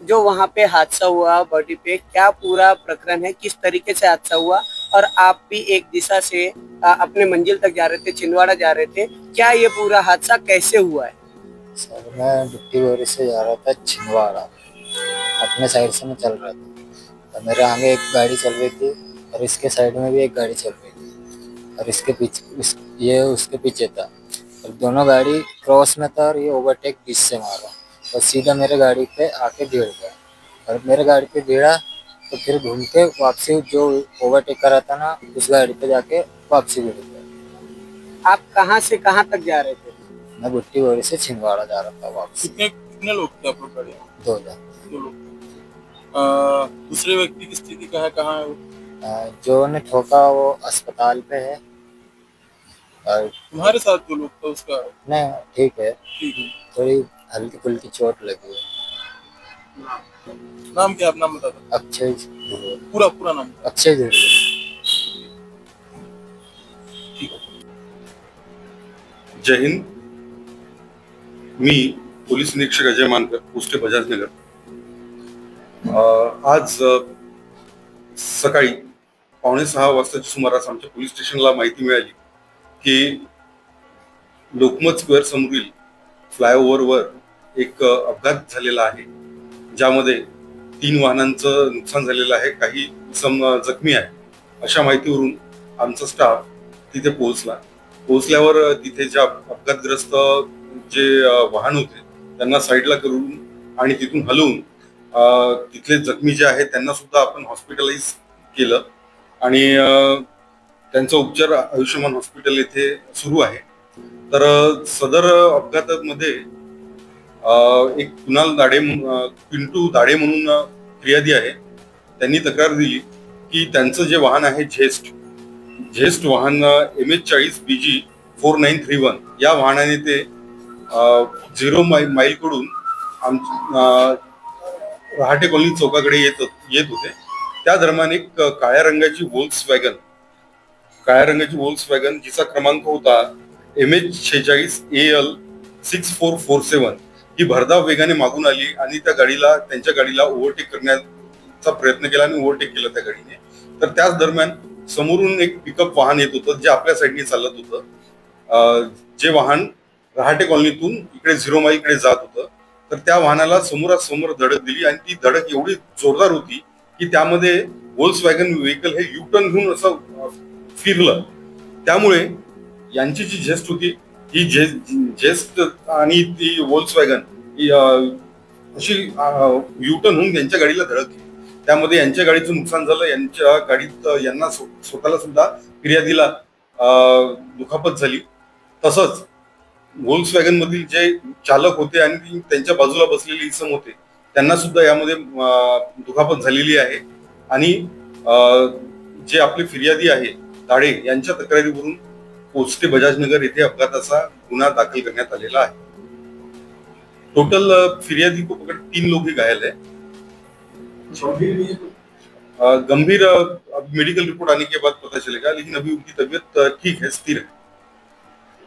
जो वहाँ पे हादसा हुआ बॉडी पे क्या पूरा प्रकरण है किस तरीके से हादसा हुआ और आप भी एक दिशा से आ, अपने मंजिल तक जा रहे थे छिंदवाड़ा जा रहे थे क्या ये पूरा हादसा कैसे हुआ है? सर मैं डिप्टी बोरी से जा रहा था छिंदवाड़ा। अपने साइड से मैं चल रहा था। और मेरे आगे एक गाड़ी चल रही थी और इसके साइड में भी एक गाड़ी चल रही थी। और इसके पीछे इस, ये उसके पीछे था। और दोनों गाड़ी क्रॉस में था और ये ओवरटेक बीच से मारा। और सीधा मेरे गाड़ी पे आके भिड़ गया। और मेरे गाड़ी पे भिड़ा तो फिर घूम के वापसी जो ओवरटेक करा था ना उस गाड़ी पे जाके वापसी भिड़ गया। आप कहाँ से कहाँ तक जा रहे थे? मैं बुट्टी बोरी से छिंदवाड़ा जा रहा था वापसी। कितने कितने लोग थे आप लोग दो हज़ार। दो लोग दूसरे व्यक्ति की स्थिति कहाँ कहाँ है वो? जो ने ठोका वो अस्पताल पे है। और तुम्हारे साथ जो लोग था उसका? नहीं ठीक है। ठीक है। थोड़ी हल्की फुल्की चोट लगी है। नाम क्या है? आप नाम बता दो। अक्षय पूरा पूरा नाम। अक्षय जय हिंद। मी पोलीस निरीक्षक अजय मानकर पोस्ट बजाजनगर. अं, आज सकाळी पावणे सहा वाजताच्या सुमारास आमच्या पोलीस स्टेशनला माहिती मिळाली की लोकमत स्क्वेअर समोरील फ्लायओव्हरवर एक अपघात झालेला आहे ज्यामध्ये तीन वाहनांचं नुकसान झालेलं आहे काही सम जखमी आहे अशा माहितीवरून आमचा स्टाफ तिथे पोहोचला. पोहोचल्यावर तिथे ज्या अपघातग्रस्त जे वाहन होते त्यांना साईडला करून आणि तिथून हलवून तिथले जखमी जे आहेत त्यांना सुद्धा आपण हॉस्पिटलाइज केलं. आणि त्यांचा उपचार आयुष्यमान हॉस्पिटल येथे सुरू आहे. तर सदर अपघातामध्ये एक कुणाल दाडे पिंटू दाडे म्हणून क्रियादी फिर्यादी आहे. त्यांनी तक्रार दिली की त्यांचं जे वाहन आहे झेस्ट झेस्ट वाहन एम एच चाळीस B G four nine three one या वाहनाने ते झिरो माईल माईलकडून आम रहाटे कॉलनी चौकाकडे येत येत होते. त्या दरम्यान एक काळ्या रंगाची वोल्स वॅगन काळ्या रंगाची वोल्स वॅगन जिचा क्रमांक होता एम एच शेहेचाळीस A L six four four seven ही भरधाव वेगाने मागून आली आणि त्या गाडीला त्यांच्या गाडीला ओव्हरटेक करण्याचा प्रयत्न केला आणि ओव्हरटेक केलं त्या गाडीने. तर त्याच दरम्यान समोरून एक पिकअप वाहन येत होतं जे आपल्या साईडने चालत होतं. जे वाहन रहाटे कॉलनीतून इकडे झिरो माईलकडे जात होतं. तर त्या वाहनाला समोरासमोर धडक दिली आणि ती धडक एवढी जोरदार होती की त्यामध्ये वोल्स वॅगन व्हेकल हे युटर्न घेऊन असं फिरलं. त्यामुळे यांची जी झेस्ट होती ही झे झेस्ट आणि ती वोल्स वॅगन ही अशी युटर्न होऊन यांच्या गाडीला धडकली त्यामध्ये यांच्या गाडीचं नुकसान झालं यांच्या गाडीत यांना स्वतःला सुद्धा फिर्यादीला दुखापत झाली. तसंच वोल्स वॅगन मधील जे चालक होते आणि त्यांच्या बाजूला बसलेले इसम होते त्यांना सुद्धा यामध्ये दुखापत झालेली आहे. आणि जे आपले फिर्यादी आहे दाडे यांच्या तक्रारीवरून पोस्टे बजाजनगर येथे अपघाताचा गुन्हा दाखल करण्यात आलेला आहे. टोटल फिर को पकड़ तीन लोग ही घायल है गंभीर अब मेडिकल रिपोर्ट आने के बाद पता चलेगा, लेकिन अभी उनकी तबीयत ठीक है, स्थिर है.